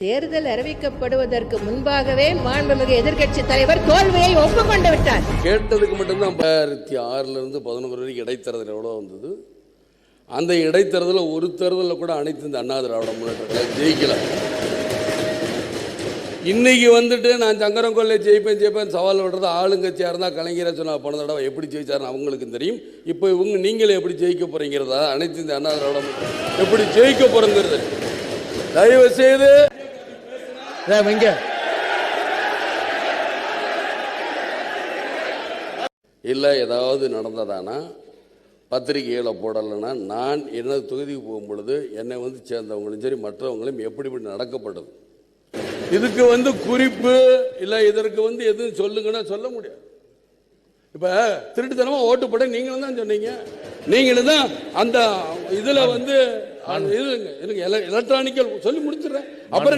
தேர்தல் அறிவிக்கப்படுவதற்கு முன்பாகவே மாண்புமிகு எதிர்க்கட்சி தலைவர் தோல்வியை ஒப்புக்கொண்டு விட்டார். கேட்டதுக்கு மட்டும்தான் ரெண்டாயிரத்தி ஆறிலிருந்து பதினொன்று வரைக்கும் இடைத்தேர்தல் எவ்வளோ வந்தது? அந்த இடைத்தேர்தலில் ஒரு தேர்தலில் கூட அனைத்து இந்த அண்ணா திராவிட முன்னேற்ற ஜெயிக்கல. இன்னைக்கு வந்துட்டு நான் சங்கரங்கொல்லை ஜெயிப்பேன் ஜெயிப்பேன் சவால் விடுறது ஆளுங்கட்சியாக இருந்தால் கலைஞரை சொன்னால் போன தடவை எப்படி ஜெயிச்சாருன்னு அவங்களுக்கு தெரியும். இப்போ இவங்க நீங்களே எப்படி ஜெயிக்க போகிறீங்கிறதா அனைத்து இந்த அண்ணா திராவிடம் எப்படி ஜெயிக்க போகிறோங்கிறது தயவு செய்து இங்க இல்லை ஏதாவது நடந்ததானா? பத்திரிகைகளை போடலைன்னா நான் எனது தொகுதிக்கு போகும் பொழுது என்னை வந்து சேர்ந்தவங்களும் சரி மற்றவங்களும் எப்படி இப்படி நடக்கப்பட்டது? இதுக்கு வந்து குறிப்பு இல்லை இதற்கு வந்து எதுவும் சொல்லுங்கன்னா சொல்ல முடியாது. இப்போ திருட்டுத்தனமா ஓட்டு போட நீங்களும் தான் சொன்னீங்க. நீங்களும் தான் அந்த இதில் வந்து எனக்கு எலக்ட்ரானிக்கல் சொல்லி முடிச்சிடுறேன். அப்புறம்